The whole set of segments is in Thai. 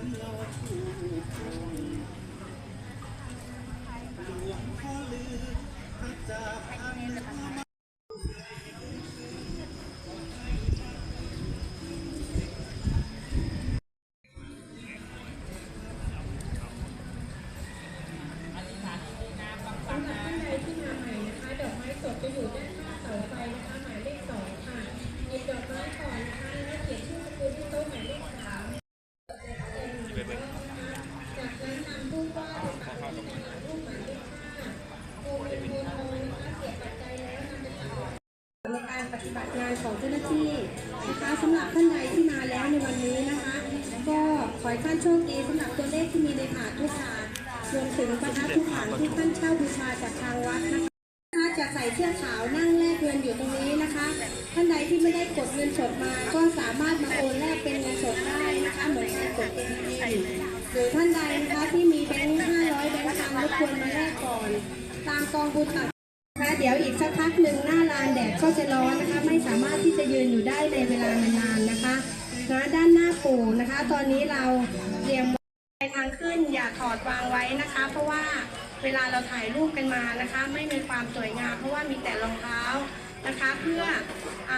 ส จากนั้นนำรูปวาดไปเลยในการปฏิบัติงานของเจ้าหน้าที่นะคะสำหรับท่านใดที่มาแล้วในวันนี้นะคะ ก็ขอให้ท่านโชคดีสำหรับตัวเลขที่มีในถาดทุกถาดรวมถึงประทัดทุกถาดที่ท่านเช่าบูชาจากทางวัดนะคะถ้าจะใส่เสื้อขาวนั่งแลกเงินอยู่ตรงนี้นะคะ ท่านใดที่ไม่ได้กดเงินสดมาก็สามารถมาโอนแลกเป็นเงินสด ค์พันรมาแลกก่อน ตามกองบุญต่างนะคะเดี๋ยวอีกสักพักหนึ่งหน้าลานแดดก็จะร้อนนะคะ ไม่สามารถที่จะยืนอยู่ได้ในเวลานานๆนะคะนะด้านหน้าปู่นะคะ ตอนนี้เราเตรียมไปทางขึ้นอย่าถอดวางไว้นะคะ เพราะว่าเวลาเราถ่ายรูปกันมานะคะ ไม่มีความสวยงาม เพราะว่ามีแต่รองเท้านะคะ เพื่ออ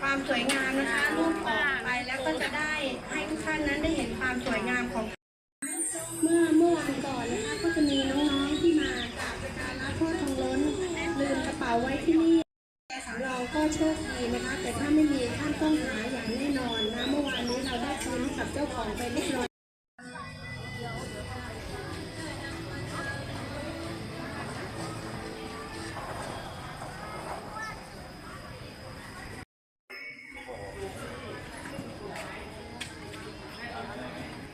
ความสวยงามนะคะ รูปออกไปแล้วก็จะได้ให้ทุกท่านนั้นได้เห็นความสวยงามของ ก็โชคดีนะคะ แต่ถ้าไม่มีท่านต้องหาอย่างแน่นอนนะ เมื่อวานนี้เราได้คืนให้กับเจ้าของไปเรียบร้อย